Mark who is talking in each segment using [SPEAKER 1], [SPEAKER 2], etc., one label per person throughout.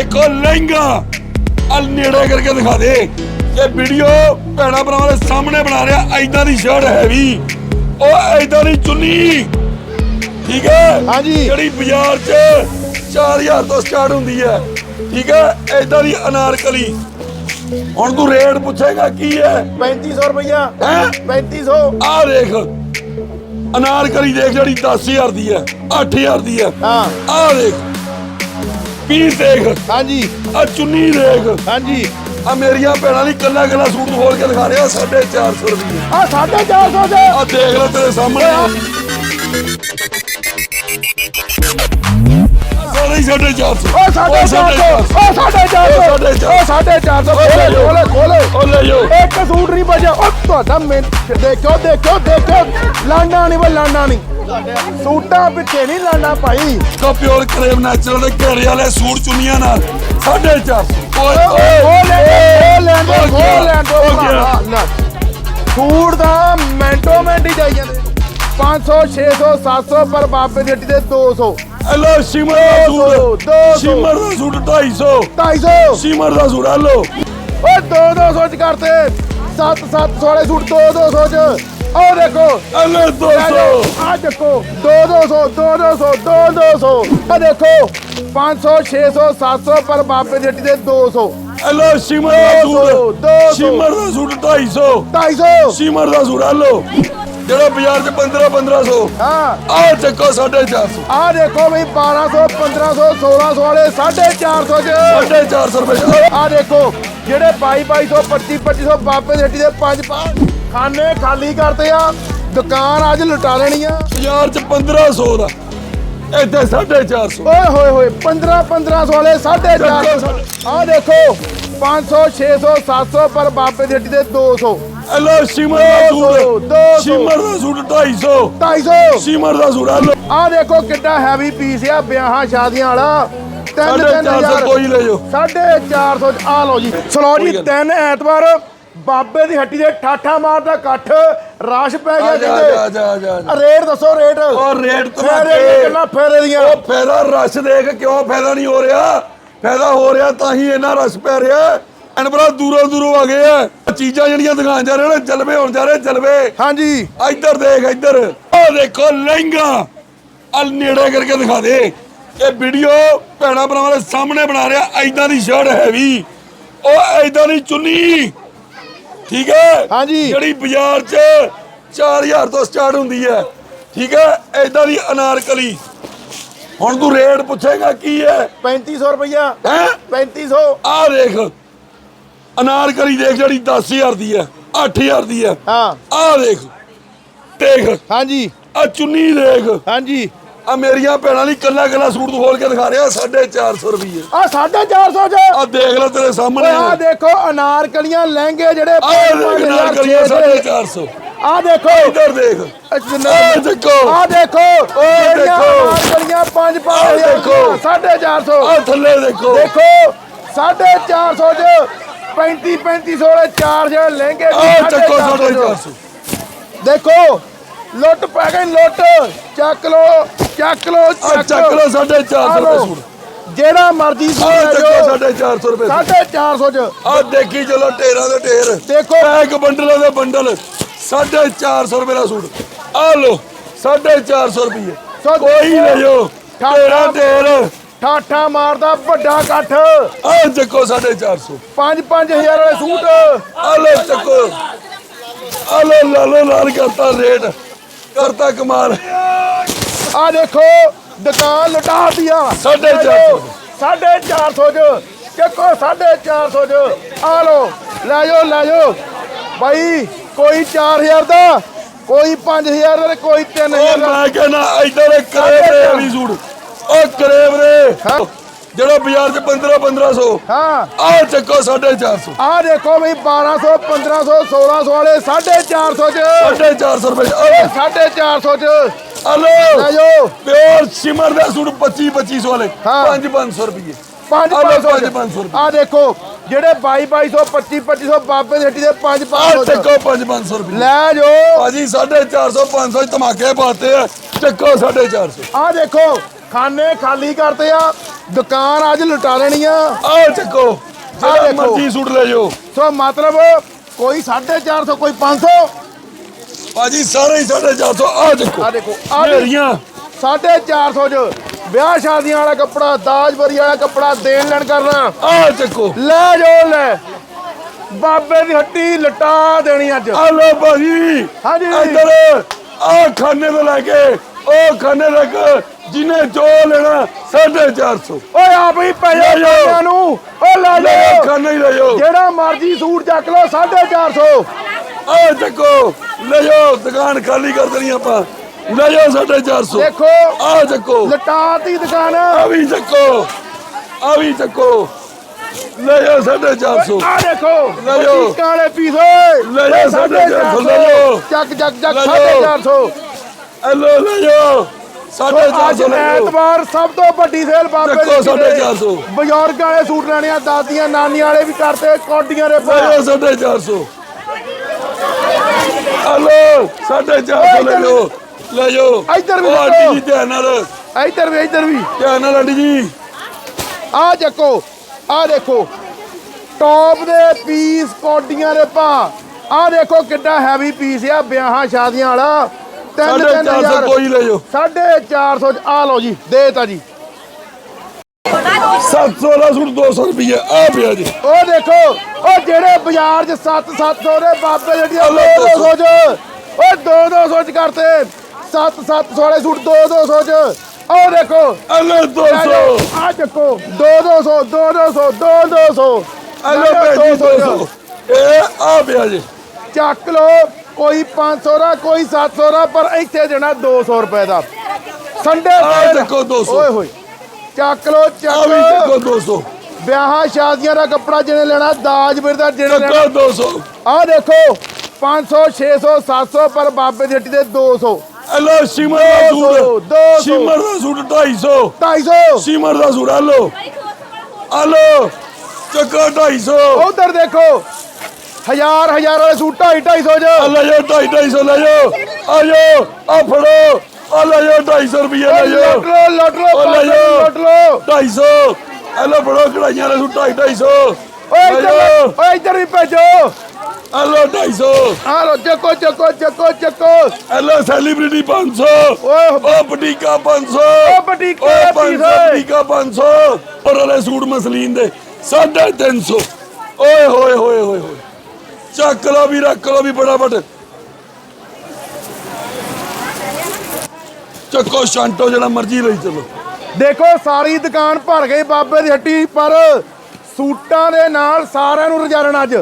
[SPEAKER 1] ਦੇਖੋ ਲਹਿੰਗਾ। ਆ ਨੇੜੇ ਕਰਕੇ ਦਿਖਾ ਦੇ। ਇਹ ਵੀਡੀਓ ਭੈਣਾ ਭਰਾਵਾਂ ਦੇ ਸਾਹਮਣੇ ਬਣਾ ਰਿਹਾ। ਐਦਾਂ ਦੀ ਸ਼ਰਟ ਹੈਵੀ। ਉਹ ਐਦਾਂ ਦੀ ਚੁੰਨੀ। ਠੀਕ ਹੈ?
[SPEAKER 2] ਹਾਂਜੀ।
[SPEAKER 1] ਜਿਹੜੀ ਬਾਜ਼ਾਰ 'ਚ 4000 ਤੋਂ ਸਟਾਰਟ ਹੁੰਦੀ ਹੈ। ਠੀਕ ਹੈ? ਐਦਾਂ ਦੀ ਅਨਾਰਕਲੀ ਹੁਣ ਤੂੰ ਰੇਟ ਪੁੱਛੇਗਾ ਕੀ ਹੈ?
[SPEAKER 2] 3500 ਰੁਪਇਆ
[SPEAKER 1] ਹੈ?
[SPEAKER 2] 3500
[SPEAKER 1] ਆਹ ਦੇਖ। ਅਨਾਰਕਲੀ ਦੇਖ ਜਿਹੜੀ 10000 ਦੀ ਹੈ 8000 ਦੀ ਹੈ।
[SPEAKER 2] ਹਾਂ।
[SPEAKER 1] ਆਹ ਦੇਖ। ਪੀਸ ਦੇਖ।
[SPEAKER 2] ਹਾਂਜੀ।
[SPEAKER 1] ਆ ਚੁੰਨੀ ਦੇਖ।
[SPEAKER 2] ਹਾਂਜੀ।
[SPEAKER 1] ਆ ਮੇਰੀਆਂ ਭੈਣਾਂ ਲਈ ਕੱਲਾ ਕੱਲਾ ਸੂਟ ਖੋਲ ਕੇ ਦਿਖਾ ਰਿਹਾ 450 ਰੁਪਏ
[SPEAKER 2] ਆ 450 ਦੇ।
[SPEAKER 1] ਆ ਦੇਖ ਲੈ ਤੇਰੇ ਸਾਹਮਣੇ। ਸਾਰੇ ਹੀ 450
[SPEAKER 2] ਓ 450 ਓ 450 ਓ 450 ਖੋਲੇ ਖੋਲੇ ਖੋਲੇ।
[SPEAKER 1] ਜਾਓ।
[SPEAKER 2] ਇੱਕ ਸੂਟ ਨਹੀਂ ਬਚਿਆ। ਓ ਤੁਹਾਡਾ ਮੈਂ ਦੇਖੋ ਦੇਖੋ ਦੇਖੋ ਲਾਂਡਾ ਨਹੀਂ ਵਾ ਲਾਂਡਾ ਨਹੀਂ। ਸੂਟਾਂ ਪਿੱਛੇ ਨਹੀਂ ਲਾਂਡਾ ਭਾਈ।
[SPEAKER 1] ਕੋ ਪਿਓਰ ਕਰੇਮ ਨੈਚੁਰਲ ਦੇ ਘੇਰੇ ਵਾਲੇ ਸੂਟ ਚੁੰਨੀਆਂ ਨਾਲ। 450 ਓਏ
[SPEAKER 2] ਓ
[SPEAKER 1] ਓਏ।
[SPEAKER 2] ਲੈ ਲੈ
[SPEAKER 1] ਗਿਆ,
[SPEAKER 2] ਲੈ
[SPEAKER 1] ਗਿਆ।
[SPEAKER 2] ਲੈ। ਸੂਟ ਦਾ ਮੈਂਟੋ ਮੈਂਟ ਹੀ ਜਾਈ ਜਾਂਦੇ 500 600 700 ਪਰ ਬਾਬੇ ਦੀ ਹੱਟੀ ਦੇ 200
[SPEAKER 1] ਹਲੋ ਸਿਮਰ ਦਾ ਸੂਟ।
[SPEAKER 2] ਦੋ ਸੌ।
[SPEAKER 1] ਸਿਮਰ ਦਾ ਸੂਟ 250
[SPEAKER 2] 250
[SPEAKER 1] ਸਿਮਰ ਦਾ ਸੂਟ ਹਲੋ
[SPEAKER 2] ਓਏ 2 200 ਚ ਕਰਤੇ। 7 700 ਵਾਲੇ ਸੂਟ 2 200 ਚ। ਉਹ ਦੇਖੋ।
[SPEAKER 1] ਹਲੋ 200
[SPEAKER 2] ਆ ਦੇਖੋ 2 200 2 200 2 200 ਆ ਦੇਖੋ। 500 600 700 ਪਰ ਬਾਬੇ ਦੀ ਹੱਟੀ ਦੇ 200
[SPEAKER 1] ਹਲੋ ਸਿਮਰ ਦਾ ਸੂਟ।
[SPEAKER 2] ਦੋ ਸੌ।
[SPEAKER 1] ਸਿਮਰ ਦਾ ਸੂਟ 250
[SPEAKER 2] 250
[SPEAKER 1] ਸਿਮਰ ਦਾ ਸੂਟ ਹਲੋ ਜਿਹੜਾ ਬਾਜ਼ਾਰ 'ਚ 15 1500
[SPEAKER 2] ਹਾਂ।
[SPEAKER 1] ਆਹ ਚੱਕੋ 450
[SPEAKER 2] ਆ ਦੇਖੋ ਬਈ 1200 1500 1600 ਵਾਲੇ 450 ਚ।
[SPEAKER 1] 450 ਰੁਪਏ
[SPEAKER 2] ਆ ਦੇਖੋ ਜਿਹੜੇ 2200 25 2500 ਬਾਬੇ ਦੀ ਹੱਟੀ ਦੇ ਪੰਜ ਪੰਜ ਖਾਨੇ ਖਾਲੀ ਕਰਤੇ ਆ ਦੁਕਾਨ ਅੱਜ ਲੁਟਾ ਲੈਣੀ ਆ।
[SPEAKER 1] ਬਾਜ਼ਾਰ 'ਚ 1500 ਦਾ। ਇੱਥੇ 450
[SPEAKER 2] ਓਏ ਹੋਏ ਹੋਏ 15 1500 ਵਾਲੇ 450
[SPEAKER 1] ਚੱਕੋ
[SPEAKER 2] ਆ ਦੇਖੋ 500 600 700 ਪਰ ਬਾਬੇ ਦੀ ਹੱਟੀ ਦੇ 200
[SPEAKER 1] ਹਲੋ ਸਿਮਰ ਦਾ ਸੂਟ
[SPEAKER 2] ਦੋ ਸੌ।
[SPEAKER 1] ਸਿਮਰ ਦਾ ਸੂਟ 250
[SPEAKER 2] 250
[SPEAKER 1] ਸਿਮਰ ਦਾ ਸੂਟ ਹਲੋ
[SPEAKER 2] ਆ ਦੇਖੋ ਕਿੱਡਾ ਹੈਵੀ ਪੀਸ ਆ ਵਿਆਹਾਂ ਸ਼ਾਦੀਆਂ ਵਾਲਾ। ਤਿੰਨ ਤਿੰਨ
[SPEAKER 1] 450
[SPEAKER 2] ਹਜ਼ਾਰ।
[SPEAKER 1] ਕੋਈ ਲੈ ਜਾਓ।
[SPEAKER 2] 450 ਚ ਆ ਲਓ ਜੀ। ਸਲੋ ਜੀ। ਤਿੰਨ ਐਤਵਾਰ ਬਾਬੇ ਦੀ ਹੱਟੀ ਦੇ ਠਾਠਾ ਮਾਰਦਾ ਇਕੱਠ ਰਸ਼ ਪੈ ਗਿਆ ਕਹਿੰਦੇ। ਰੇਟ ਦੱਸੋ ਰੇਟ।
[SPEAKER 1] ਉਹ ਰੇਟ
[SPEAKER 2] ਫੇਰੇ ਦੀਆਂ
[SPEAKER 1] ਤੇ
[SPEAKER 2] ਕਿੰਨਾ ਫੇਰੇ ਦੀਆਂ
[SPEAKER 1] ਉਹ ਫਾਇਦਾ ਰਸ਼ ਦੇਖ ਕਿਉਂ ਫਾਇਦਾ ਨਹੀਂ ਹੋ ਰਿਹਾ? ਫਾਇਦਾ ਹੋ ਰਿਹਾ ਤਾਂ ਹੀ ਇੰਨਾ ਰਸ਼ ਪੈ ਰਿਹਾ। ਅਨਬਰਾ ਦੂਰੋਂ ਦੂਰੋਂ ਆ ਗਏ ਆ। ਚੀਜ਼ਾਂ ਜਿਹੜੀਆਂ ਦਿਖਾਉਣ ਜਾ ਰਹੇ ਨੇ ਜਲਵੇ ਹੋਣ ਜਾ ਰਹੇ ਜਲਵੇ।
[SPEAKER 2] ਹਾਂਜੀ।
[SPEAKER 1] ਇੱਧਰ ਦੇਖ ਇੱਧਰ। ਉਹ ਦੇਖੋ ਲਹਿੰਗਾ। ਅਲ ਨੇੜੇ ਕਰਕੇ ਦਿਖਾ ਦੇ। ਇਹ ਵੀਡੀਓ ਭੈਣਾ ਭਰਾਵਾਂ ਦੇ ਸਾਹਮਣੇ ਬਣਾ ਰਿਹਾ। ਐਦਾਂ ਦੀ ਸ਼ਰਟ ਹੈਵੀ। ਉਹ ਐਦਾਂ ਦੀ ਚੁੰਨੀ। ਠੀਕ ਹੈ?
[SPEAKER 2] ਹਾਂਜੀ।
[SPEAKER 1] ਜਿਹੜੀ ਬਾਜ਼ਾਰ 'ਚ 4000 ਤੋਂ ਸਟਾਰਟ ਹੁੰਦੀ ਹੈ ਠੀਕ ਹੈ? ਐਦਾਂ ਦੀ ਅਨਾਰਕਲੀ ਹੁਣ ਤੂੰ ਰੇਟ ਪੁੱਛੇਗਾ ਕੀ ਹੈ?
[SPEAKER 2] 3500 ਰੁਪਇਆ
[SPEAKER 1] ਹੈ?
[SPEAKER 2] 3500
[SPEAKER 1] ਆਹ ਦੇਖ ਅਨਾਰਕਲੀ ਦੇਖ ਜਿਹੜੀ 10000 ਦੀ ਹੈ 8000 ਦੀ ਹੈ।
[SPEAKER 2] ਹਾਂ।
[SPEAKER 1] ਆਹ ਦੇਖ ਦੇਖ।
[SPEAKER 2] ਹਾਂਜੀ।
[SPEAKER 1] ਆ ਚੁੰਨੀ ਦੇਖ।
[SPEAKER 2] ਹਾਂਜੀ।
[SPEAKER 1] ਆ ਮੇਰੀਆਂ ਭੈਣਾਂ ਲਈ ਕੱਲਾ ਕੱਲਾ ਸੂਟ ਖੋਲ ਕੇ ਦਿਖਾ ਰਿਹਾ 450 ਰੁਪਏ
[SPEAKER 2] ਆ 450 ਚ?
[SPEAKER 1] ਆ ਦੇਖ ਲੈ ਤੇਰੇ ਸਾਹਮਣੇ
[SPEAKER 2] ਆ ਦੇਖੋ ਅਨਾਰਕਲੀਆਂ ਲਹਿੰਗੇ ਜਿਹੜੇ
[SPEAKER 1] ਆ ਦੇਖ ਨਾਲ ਕਰੀਏ 450
[SPEAKER 2] ਆ ਦੇਖੋ।
[SPEAKER 1] ਇੱਧਰ ਦੇਖ। ਆ ਦੇਖੋ।
[SPEAKER 2] ਆ ਦੇਖੋ।
[SPEAKER 1] ਓਏ ਦੇਖੋ।
[SPEAKER 2] ਅਨਾਰਕਲੀਆਂ 5
[SPEAKER 1] ਆਹ
[SPEAKER 2] 5000
[SPEAKER 1] ਦੇਖੋ।
[SPEAKER 2] 450
[SPEAKER 1] ਆ ਥੱਲੇ ਦੇਖੋ।
[SPEAKER 2] ਦੇਖੋ 450 ਚ 35 3500 ਵਾਲੇ ਚਾਰ ਜਿਹੜੇ ਲਹਿੰਗੇ
[SPEAKER 1] ਆ
[SPEAKER 2] ਵੀ
[SPEAKER 1] ਚੱਕੋ
[SPEAKER 2] 450
[SPEAKER 1] 450
[SPEAKER 2] ਦੇਖੋ ਲੁੱਟ ਪੈ ਗਈ ਲੁੱਟ। ਚੱਕ ਲੋ ਚੱਕ ਲੋ
[SPEAKER 1] ਚੱਕ ਲੋ 450 ਰੁਪਏ ਸੂਟ।
[SPEAKER 2] ਜਿਹੜਾ ਮਰਜ਼ੀ ਸੂਟ
[SPEAKER 1] ਚੱਕੋ
[SPEAKER 2] ਜੋ
[SPEAKER 1] 450 ਰੁਪਏ
[SPEAKER 2] 450 ਚ।
[SPEAKER 1] ਆ ਦੇਖੀ ਚਲੋ ਢੇਰਾਂ ਦੇ ਢੇਰ।
[SPEAKER 2] ਦੇਖੋ।
[SPEAKER 1] ਇੱਕ ਬੰਡਲ ਦੇ ਬੰਡਲ। 450 ਰੁਪਏ ਦਾ ਸੂਟ। ਆ ਲੋ 450 ਰੁਪਏ।
[SPEAKER 2] ਸੋ
[SPEAKER 1] ਕੋਈ ਲੈ ਜਾਓ। ਢੇਰਾਂ ਢੇਰ।
[SPEAKER 2] ਠਾਠਾ ਮਾਰਦਾ ਵੱਡਾ ਇਕੱਠ।
[SPEAKER 1] ਆ ਚੱਕੋ 450
[SPEAKER 2] 5 5000 ਵਾਲੇ ਸੂਟ।
[SPEAKER 1] ਆ ਲੋ ਚੱਕੋ। ਆ ਲੋ ਲਾਲੋ ਲਾਲ ਕਰਤਾ ਰੇਟ। ਕਰਤਾ ਕਮਾਲ।
[SPEAKER 2] ਆ ਦੇਖੋ ਦੁਕਾਨ ਲੁਟਾ ਦਿਆ
[SPEAKER 1] ਸਾਢੇ ਚਾਰ ਸੌ।
[SPEAKER 2] 450 ਚ। ਚੱਕੋ 450 ਚ। ਆ ਲੋ ਲੈ ਜਾਓ ਲੈ ਜਾਓ। ਭਾਈ ਕੋਈ 4000 ਦਾ ਕੋਈ 5000 ਦਾ ਕੋਈ
[SPEAKER 1] ਉਹ
[SPEAKER 2] 3000 ਦਾ।
[SPEAKER 1] ਮੈਂ ਕਹਿੰਦਾ ਇਧਰ ਕਰੇਬ ਵਾਲੀ ਸੂਟ। ਉਹ ਕਰੇਬ
[SPEAKER 2] ਹਾਂ।
[SPEAKER 1] ਜਿਹੜਾ ਬਾਜ਼ਾਰ ਚ 15 1500
[SPEAKER 2] ਹਾਂ।
[SPEAKER 1] ਆ ਚੱਕੋ 450
[SPEAKER 2] ਆ ਦੇਖੋ ਬਈ 1200 1500 1600 ਵਾਲੇ 450 ਚ।
[SPEAKER 1] 450 ਰੁਪਏ ਆ
[SPEAKER 2] 450 ਚ।
[SPEAKER 1] ਹਲੋ
[SPEAKER 2] ਲੈ ਜਾਓ।
[SPEAKER 1] ਪਿਓਰ ਸਿਮਰ ਦਾ ਸੂਟ 25 2500 ਵਾਲੇ
[SPEAKER 2] ਹਾਂ।
[SPEAKER 1] 5 500 ਰੁਪਏ
[SPEAKER 2] 5
[SPEAKER 1] ਆ ਲਓ
[SPEAKER 2] 500
[SPEAKER 1] ਪੰਜ ਪੰਜ ਸੌ ਰੁਪਏ।
[SPEAKER 2] ਆ ਦੇਖੋ ਜਿਹੜੇ 22 2200 25 2500 ਬਾਬੇ ਦੀ ਹੱਟੀ ਦੇ 5
[SPEAKER 1] ਆ
[SPEAKER 2] 500
[SPEAKER 1] ਚੱਕੋ 5 500 ਰੁਪਏ
[SPEAKER 2] ਲੈ ਜਾਓ।
[SPEAKER 1] ਭਾਜੀ 450 500 ਧਮਾਕੇ ਪਾਤੇ ਆ। ਚੱਕੋ 450
[SPEAKER 2] ਆ ਦੇਖੋ ਖਾਨੇ ਖਾਲੀ ਕਰਤੇ ਆ। ਦੁਕਾਨ ਅੱਜ ਲੁਟਾ ਲੈਣੀ ਆ।
[SPEAKER 1] ਆ ਚੱਕੋ ਜਿਹੜਾ
[SPEAKER 2] ਦੇਖੋ।
[SPEAKER 1] ਮਰਜ਼ੀ ਸੂਟ ਲੈ ਜਾਓ।
[SPEAKER 2] ਸੋ ਮਤਲਬ ਕੋਈ 450 ਕੋਈ 500
[SPEAKER 1] ਭਾਜੀ ਸਾਰੇ ਹੀ 450 ਆ ਚੱਕੋ
[SPEAKER 2] ਆ ਦੇਖੋ। ਆ ਦੇਖੋ।
[SPEAKER 1] ਮੇਰੀਆਂ।
[SPEAKER 2] 450 ਚ ਵਿਆਹ ਸ਼ਾਦੀਆਂ ਵਾਲਾ ਕੱਪੜਾ ਦਾਜ ਬਰੀ ਵਾਲਾ ਕੱਪੜਾ ਦੇਣ ਲੈਣ ਕਰਨਾ।
[SPEAKER 1] ਆ ਚੱਕੋ।
[SPEAKER 2] ਲੈ ਜੋ ਲੈ। ਬਾਬੇ ਦੀ ਹੱਟੀ ਲਟਾ ਦੇਣੀ ਅੱਜ।
[SPEAKER 1] ਆ ਲੋ ਭਾਜੀ।
[SPEAKER 2] ਹਾਂਜੀ।
[SPEAKER 1] ਇੱਧਰ ਆ ਖਾਨੇ ਤੋਂ ਲੈ ਕੇ ਉਹ ਖਾਨੇ ਤੱਕ ਜਿਹਨੇ ਜੋ ਲੈਣਾ 450
[SPEAKER 2] ਓਏ ਆਪ ਹੀ ਪੈ ਜਾ
[SPEAKER 1] ਲੈ ਜਾਓ।
[SPEAKER 2] ਪੰਜਾਂ ਨੂੰ। ਓ ਲੈ
[SPEAKER 1] ਲੈ
[SPEAKER 2] ਜਾਓ
[SPEAKER 1] ਖਾਨੇ ਹੀ ਲੈ ਜਾਓ।
[SPEAKER 2] ਜਿਹੜਾ ਮਰਜ਼ੀ ਸੂਟ ਚੱਕ ਲਓ 450
[SPEAKER 1] ਆ ਚੱਕੋ ਲੈ ਜਾਓ ਦੁਕਾਨ ਖਾਲੀ ਕਰ ਦੇਣੀ ਆਪਾਂ। ਲੈ ਜਾਓ 450
[SPEAKER 2] ਦੇਖੋ
[SPEAKER 1] ਆ ਚੱਕੋ।
[SPEAKER 2] ਲਟਾਤੀ ਦੁਕਾਨ।
[SPEAKER 1] ਆ ਵੀ ਚੱਕੋ ਆ ਵੀ ਚੱਕੋ। ਲੈ ਜਾਓ 450
[SPEAKER 2] ਆ ਦੇਖੋ
[SPEAKER 1] ਲੈ ਜਾਓ।
[SPEAKER 2] ਬੁਟੀਕਾਂ ਵਾਲੇ ਪੀਸ ਓਏ।
[SPEAKER 1] ਲੈ ਜਾਓ, ਸਾਢੇ ਚਾਰ ਸੌ ਲੈ ਜਾਓ।
[SPEAKER 2] ਚੱਕ ਚੱਕ ਚੱਕ
[SPEAKER 1] ਲੈ ਜਾਓ।
[SPEAKER 2] 450
[SPEAKER 1] ਲੈ ਜਾਓ
[SPEAKER 2] ਅੱਜ
[SPEAKER 1] 450 ਲੈ ਜਾਓ
[SPEAKER 2] ਐਤਵਾਰ ਸਭ ਤੋਂ ਵੱਡੀ ਸੇਲ ਬਾਬੇ
[SPEAKER 1] ਚੱਕੋ
[SPEAKER 2] ਦੀ ਹੱਟੀ ਤੇ।
[SPEAKER 1] 450
[SPEAKER 2] ਬਜ਼ੁਰਗ ਵਾਲੇ ਸੂਟ ਲੈਣੇ ਆ ਦਾਦੀਆਂ ਨਾਨੀਆਂ ਵਾਲੇ ਵੀ ਕਰਤੇ ਕੋਡੀਆਂ ਦੇ
[SPEAKER 1] ਲੈ
[SPEAKER 2] ਪਾ
[SPEAKER 1] ਜਾਓ 450 ਐਲੋ 450 ਲੈ ਜਾਓ ਲੈ ਜਾਓ
[SPEAKER 2] ਇੱਧਰ ਵੀ
[SPEAKER 1] ਉਹ
[SPEAKER 2] ਦੇਖੋ।
[SPEAKER 1] ਜੀ ਧਿਆਨ ਨਾਲ।
[SPEAKER 2] ਇੱਧਰ ਵੀ ਇੱਧਰ ਵੀ।
[SPEAKER 1] ਧਿਆਨ ਨਾਲ ਆਂਟੀ ਜੀ।
[SPEAKER 2] ਆ ਚੱਕੋ ਆ ਦੇਖੋ। ਟੌਪ ਦੇ ਪੀਸ ਕੋਡੀਆਂ ਦੇ ਪਾ ਆ ਦੇਖੋ ਕਿੱਡਾ ਹੈਵੀ ਪੀਸ ਆ ਵਿਆਹਾਂ ਸ਼ਾਦੀਆਂ ਵਾਲਾ। ਤਿੰਨ ਤਿੰਨ
[SPEAKER 1] 450
[SPEAKER 2] ਹਜ਼ਾਰ।
[SPEAKER 1] ਕੋਈ ਲੈ ਜਾਓ।
[SPEAKER 2] 450 ਚ ਆ ਲਓ ਜੀ ਦੇ ਤਾ ਜੀ।
[SPEAKER 1] 700 ਦਾ ਸੂਟ 200 ਰੁਪਏ ਆ ਪਿਆ ਜੀ।
[SPEAKER 2] ਉਹ ਦੇਖੋ ਉਹ ਜਿਹੜੇ ਬਾਜ਼ਾਰ 'ਚ 7 700 ਦੇ ਬਾਬੇ ਜਿਹੜੀਆਂ
[SPEAKER 1] ਆ ਲਓ
[SPEAKER 2] 2 200 ਚ ਉਹ 2 200 ਚ ਕਰਤੇ। 7 700 ਵਾਲੇ ਸੂਟ 2 200 ਚ। ਉਹ ਦੇਖੋ।
[SPEAKER 1] ਐਲੋ 200
[SPEAKER 2] ਆ ਚੱਕੋ 2 200 2 200 2 200
[SPEAKER 1] ਐਲੋ ਭੈਜੀ 200 ਇਹ ਆ ਪਿਆ ਜੀ।
[SPEAKER 2] ਚੱਕ ਲੋ ਕੋਈ 500 ਦਾ ਕੋਈ 700 ਦਾ ਪਰ ਇੱਥੇ ਦੇਣਾ 200 ਰੁਪਏ ਦਾ। ਸੰਡੇ
[SPEAKER 1] ਆ
[SPEAKER 2] ਸੇਲ।
[SPEAKER 1] ਚੱਕੋ 200
[SPEAKER 2] ਓਏ ਹੋਏ। ਚੱਕ ਲੋ
[SPEAKER 1] ਆ
[SPEAKER 2] ਚੱਕ
[SPEAKER 1] ਵੀ ਚੱਕੋ
[SPEAKER 2] ਲੋ
[SPEAKER 1] 200
[SPEAKER 2] ਵਿਆਹਾਂ ਸ਼ਾਦੀਆਂ ਦਾ ਕੱਪੜਾ ਜਿਹਨੇ ਲੈਣਾ ਦਾਜ ਵੀਰ ਦਾ ਜਿਹਨੇ ਲੈਣਾ।
[SPEAKER 1] ਚੱਕੋ 200
[SPEAKER 2] ਆ ਦੇਖੋ 500 600 700 ਪਰ ਬਾਬੇ ਦੀ ਹੱਟੀ ਦੇ 200
[SPEAKER 1] ਐਲੋ ਸਿਮਰ ਦਾ
[SPEAKER 2] 200,
[SPEAKER 1] ਸੂਟ।
[SPEAKER 2] 200
[SPEAKER 1] ਸਿਮਰ ਦਾ ਸੂਟ 250
[SPEAKER 2] 250
[SPEAKER 1] ਸਿਮਰ ਦਾ ਸੂਟ ਐਲੋ ਐਲੋ ਚੱਕੋ 250
[SPEAKER 2] ਉਧਰ ਦੇਖੋ ਹਜ਼ਾਰ ਹਜ਼ਾਰ ਵਾਲੇ ਸੂਟ 250 250 ਚ।
[SPEAKER 1] ਆ ਲੈ ਜਾਓ 250 ਲੈ ਜਾਓ। ਆ ਜਾਓ ਆ ਫੜੋ। ਆ ਲੈ ਜਾਓ 250 ਰੁਪਏ ਲੈ ਜਾਓ।
[SPEAKER 2] ਲੁੱਟ ਲੋ ਲੁੱਟ ਲੋ
[SPEAKER 1] ਉਹ ਲੈ
[SPEAKER 2] ਬਾਬੇ ਨੂੰ
[SPEAKER 1] ਜਾਓ।
[SPEAKER 2] ਲੁੱਟ ਲੋ
[SPEAKER 1] 250 ਫੜੋ ਕਢਾਈਆਂ ਵਾਲੇ ਸੂਟ 250
[SPEAKER 2] ਓਏ
[SPEAKER 1] ਲੈ
[SPEAKER 2] ਇੱਧਰ ਓਏ ਇੱਧਰ ਵੀ ਭੇਜੋ।
[SPEAKER 1] ਐਲੋ 250
[SPEAKER 2] ਆ ਲੋ ਚੱਕੋ ਚੱਕੋ ਚੱਕੋ ਚੱਕੋ।
[SPEAKER 1] ਐਲੋ ਸੈਲੀਬ੍ਰਿਟੀ 500
[SPEAKER 2] ਓਏ
[SPEAKER 1] ਓ ਬਟੀਕਾ 500
[SPEAKER 2] ਓ ਬਟੀਕੇ
[SPEAKER 1] ਓ
[SPEAKER 2] ਦਾ
[SPEAKER 1] 500
[SPEAKER 2] piece ਓਏ।
[SPEAKER 1] ਬਟੀਕਾ 500 ਔਰ ਵਾਲੇ ਸੂਟ ਮਸਲੀਨ ਦੇ 350 ਓਏ ਹੋਏ ਹੋਏ ਹੋਏ ਹੋਏ। ਚੱਕ ਲਓ ਵੀ, ਰੱਖ ਲਓ ਵੀ ਫਟਾਫਟ। ਚੱਕੋ ਸ਼ਾਂਟੋ ਜਿਹੜਾ ਮਰਜ਼ੀ ਲਈ ਚਲੋ।
[SPEAKER 2] ਦੇਖੋ, ਸਾਰੀ ਦੁਕਾਨ ਭਰ ਗਈ ਬਾਬੇ ਦੀ ਹੱਟੀ, ਪਰ ਸੂਟਾਂ ਦੇ ਨਾਲ ਸਾਰਿਆਂ ਨੂੰ ਰਜਾਰਨ ਅੱਜ।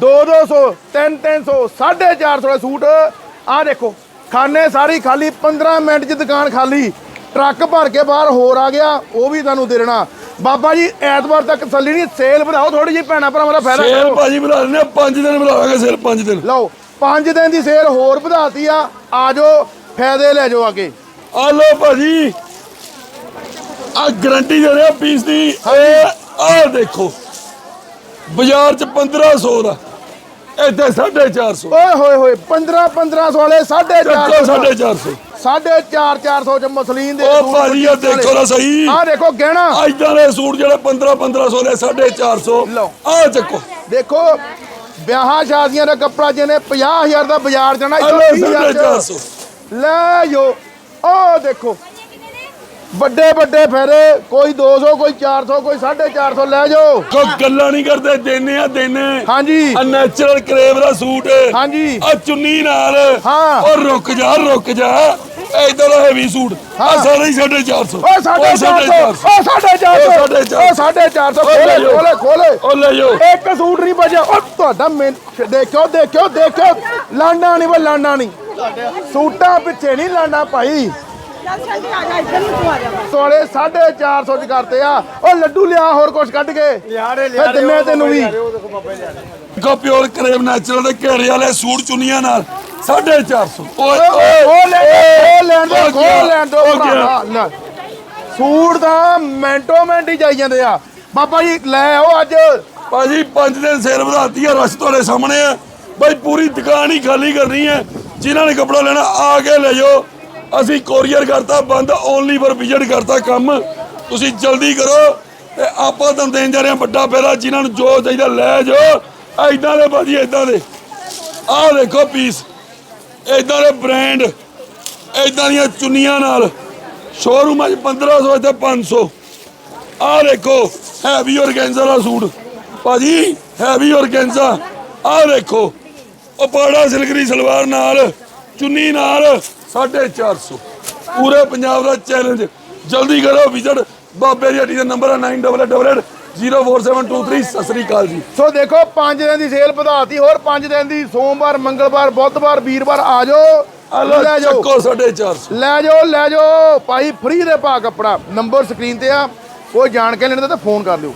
[SPEAKER 2] 2 200 3 300 450 ਵਾਲੇ ਸੂਟ। ਆ ਦੇਖੋ, ਖਾਨੇ ਸਾਰੀ ਖਾਲੀ 15 ਮਿੰਟ 'ਚ ਦੁਕਾਨ ਖਾਲੀ। ਟਰੱਕ ਭਰ ਕੇ ਬਾਹਰ ਹੋਰ ਆ ਗਿਆ, ਉਹ ਵੀ ਤੁਹਾਨੂੰ ਦੇਣਾ। ਬਾਬਾ ਜੀ ਐਤਵਾਰ ਤੱਕ ਤਸੱਲੀ ਨਹੀਂ ਸੇਲ ਵਧਾਓ ਥੋੜੀ ਜਿਹੀ ਭੈਣਾ ਭਰਾਵਾਂ ਦਾ ਫਾਇਦਾ।
[SPEAKER 1] ਸੇਲ ਭਾਜੀ ਬਣਾ ਲੈਣੇ 5 ਦਿਨ ਬਣਾਵਾਂਗੇ ਸੇਲ 5 ਦਿਨ।
[SPEAKER 2] ਲਓ 5 ਦਿਨ ਦੀ ਸੇਲ ਹੋਰ ਵਧਾਤੀ ਆ ਆਜੋ ਫਾਇਦੇ ਲੈ ਜਾਓ ਅੱਗੇ।
[SPEAKER 1] ਆ ਲਓ ਭਾਜੀ ਆ ਗਰੰਟੀ ਦੇ ਰਿਹਾ ਪੀਸ ਦੀ ਇਹ ਆ ਦੇਖੋ ਬਾਜ਼ਾਰ ਚ 1500 ਦਾ ਇੱਥੇ 450
[SPEAKER 2] ਓਏ ਹੋਏ ਹੋਏ 15 1500 ਵਾਲੇ 450
[SPEAKER 1] ਚੱਕੋ 450
[SPEAKER 2] ਸਾਢੇ 4 400 ਚ ਮਸਲੀਨ ਦੇ
[SPEAKER 1] ਉਹ ਭਾਜੀ ਆ ਦੇਖੋ ਨਾ ਸਹੀ।
[SPEAKER 2] ਆ ਦੇਖੋ ਗਹਿਣਾ।
[SPEAKER 1] ਇਦਾਂ ਦੇ ਸੂਟ ਜਿਹੜੇ 15 1500 ਦੇ 450
[SPEAKER 2] ਲਓ।
[SPEAKER 1] ਆ ਚੱਕੋ।
[SPEAKER 2] ਦੇਖੋ ਵਿਆਹਾਂ ਸ਼ਾਦੀਆਂ ਦਾ ਕੱਪੜਾ ਜਿਹਨੇ 50000 ਦਾ ਬਾਜ਼ਾਰ ਜਾਣਾ ਇੱਥੋਂ
[SPEAKER 1] ਲਓ
[SPEAKER 2] 30000 ਚ।
[SPEAKER 1] 450
[SPEAKER 2] ਲੈ ਜੋ ਉਹ ਦੇਖੋ। ਵੱਡੇ ਵੱਡੇ ਫੇਰੇ ਕੋਈ 200 ਕੋਈ 400 ਕੋਈ 450 ਲੈ ਜਾਓ
[SPEAKER 1] ਕੋ ਗੱਲਾਂ ਨਹੀਂ ਕਰਦੇ ਦੇਨੇ ਆ ਦੇਨੇ।
[SPEAKER 2] ਹਾਂਜੀ।
[SPEAKER 1] ਆ ਨੈਚੁਰਲ ਕਰੇਵ ਦਾ ਸੂਟ
[SPEAKER 2] ਹਾਂਜੀ।
[SPEAKER 1] ਆ ਚੁੰਨੀ ਨਾਲ।
[SPEAKER 2] ਹਾਂ।
[SPEAKER 1] ਉਹ ਰੁਕ ਜਾ ਰੁਕ ਜਾ। ਇਦਾਂ ਦਾ ਹੈਵੀ ਸੂਟ ਆ। ਸਾਰੇ ਹੀ 450
[SPEAKER 2] ਓ 450 ਓ 450
[SPEAKER 1] ਓ ਸਾਢੇ ਚਾਰ
[SPEAKER 2] ਓ 450
[SPEAKER 1] ਓ ਲੈ
[SPEAKER 2] ਖੋਲੇ
[SPEAKER 1] ਜਾਓ।
[SPEAKER 2] ਖੋਲੇ ਖੋਲੇ।
[SPEAKER 1] ਉਹ ਲੈ ਜਾਓ।
[SPEAKER 2] ਇੱਕ ਸੂਟ ਨਹੀਂ ਬਚਿਆ। ਉਹ ਤੁਹਾਡਾ ਮੈਂ ਦੇਖਿਓ ਦੇਖਿਓ ਦੇਖਿਓ। ਲਾਂਡਾ ਨਹੀਂ ਵਾ ਲਾਂਡਾ ਨਹੀਂ। ਸੂਟਾਂ ਪਿੱਛੇ ਨਹੀਂ ਲਾਂਡਾ ਭਾਈ। ਤੋਲੇ 450 ਚ ਕਰਤੇ ਆ ਉਹ ਲੱਡੂ ਲਿਆ ਹੋਰ ਕੁਛ ਕੱਢ ਕੇ। ਲਿਆੜੇ ਲਿਆੜੇ ਦਿੰਨੇ ਤੈਨੂੰ ਵੀ।
[SPEAKER 1] ਕੋ ਪਿਓਰ ਕਰੇਵ ਨੈਚੁਰਲ ਦੇ ਘੇਰੇ ਵਾਲੇ ਸੂਟ ਚੁੰਨੀਆਂ ਨਾਲ 450 ਓਏ
[SPEAKER 2] ਓਏ ਉਹ ਲੈ ਉਹ ਲੈਣ ਦੋ
[SPEAKER 1] ਉਹ
[SPEAKER 2] ਖੋ
[SPEAKER 1] ਗਿਆ,
[SPEAKER 2] ਲੈਣ ਦੋ
[SPEAKER 1] ਉਹ ਗਿਆ।
[SPEAKER 2] ਭਰਾਵਾ ਲੈ। ਸੂਟ ਤਾਂ ਮਿੰਟੋ ਮਿੰਟ ਹੀ ਜਾਈ ਜਾਂਦੇ ਆ। ਬਾਬਾ ਜੀ ਲੈ ਆਓ ਅੱਜ।
[SPEAKER 1] ਭਾਜੀ 5 ਦਿਨ ਸੇਲ ਵਧਾਤੀ ਆ ਰਸ਼ ਤੁਹਾਡੇ ਸਾਹਮਣੇ ਆ। ਬਈ ਪੂਰੀ ਦੁਕਾਨ ਹੀ ਖਾਲੀ ਕਰਨੀ ਹੈ ਜਿਨ੍ਹਾਂ ਨੇ ਕੱਪੜਾ ਲੈਣਾ ਆ ਕੇ ਲੈ ਜਾਓ। ਅਸੀਂ ਕੋਰੀਅਰ ਕਰਤਾ, ਬੰਦ ਓਨਲੀ ਫॉर ਵਿਜ਼ਿਟ ਕਰਤਾ ਕੰਮ। ਤੁਸੀਂ ਜਲਦੀ ਕਰੋ ਤੇ ਆਪਾਂ ਤੁਹਾਨੂੰ ਦੇਣ ਜਾ ਰਹੇ ਹਾਂ ਵੱਡਾ ਫੇਰਾ ਜਿਨ੍ਹਾਂ ਨੂੰ ਜੋ ਚਾਹੀਦਾ ਲੈ ਜਾਓ। ਐਦਾਂ ਦੇ ਭਾਜੀ ਐਦਾਂ ਦੇ। ਆਹ ਦੇਖੋ ਪੀਸ ਐਦਾਂ ਦੇ ਬ੍ਰਾਂਡ ਐਦਾਂ ਦੀਆਂ ਚੁੰਨੀਆਂ ਨਾਲ। ਸ਼ੋਰੂਮਾਂ 'ਚ 1500 ਤੇ 500 ਆਹ ਦੇਖੋ ਹੈਵੀ ਔਰਗੈਂਜ਼ਾ ਦਾ ਸੂਟ। ਭਾਜੀ ਹੈਵੀ ਔਰਗੈਂਜ਼ਾ ਆਹ ਦੇਖੋ ਉਹ ਪਾੜਾ ਸਿਲਕਰੀ ਸਲਵਾਰ ਨਾਲ, ਚੁੰਨੀ ਨਾਲ। 450 ਪੂਰੇ ਪੰਜਾਬ ਦਾ ਚੈਲੰਜ ਜਲਦੀ ਕਰੋ ਵਿਜ਼ਿਟ ਬਾਬੇ ਦੀ ਹੱਟੀ ਦਾ ਨੰਬਰ ਹੈ 9888047223 ਸਤਿ ਸ੍ਰੀ ਅਕਾਲ ਜੀ।
[SPEAKER 2] ਸੋ ਦੇਖੋ 5 ਦਿਨ ਦੀ ਸੇਲ ਵਧਾਤੀ। ਹੋਰ 5 ਦਿਨ ਦੀ ਸੋਮਵਾਰ ਮੰਗਲਵਾਰ ਬੁੱਧਵਾਰ ਵੀਰਵਾਰ ਆ ਜਾਓ। ਲੈ ਜਾਓ।
[SPEAKER 1] ਚੱਕੋ 450
[SPEAKER 2] ਲੈ ਜਾਓ ਲੈ ਜਾਓ। ਭਾਈ ਫ੍ਰੀ ਦੇ ਭਾ ਕੱਪੜਾ। ਨੰਬਰ ਸਕਰੀਨ ਤੇ ਆ। ਕੋਈ ਜਾਣ ਕੇ ਲੈਣਾ ਤਾਂ ਫੋਨ ਕਰ ਲਿਓ।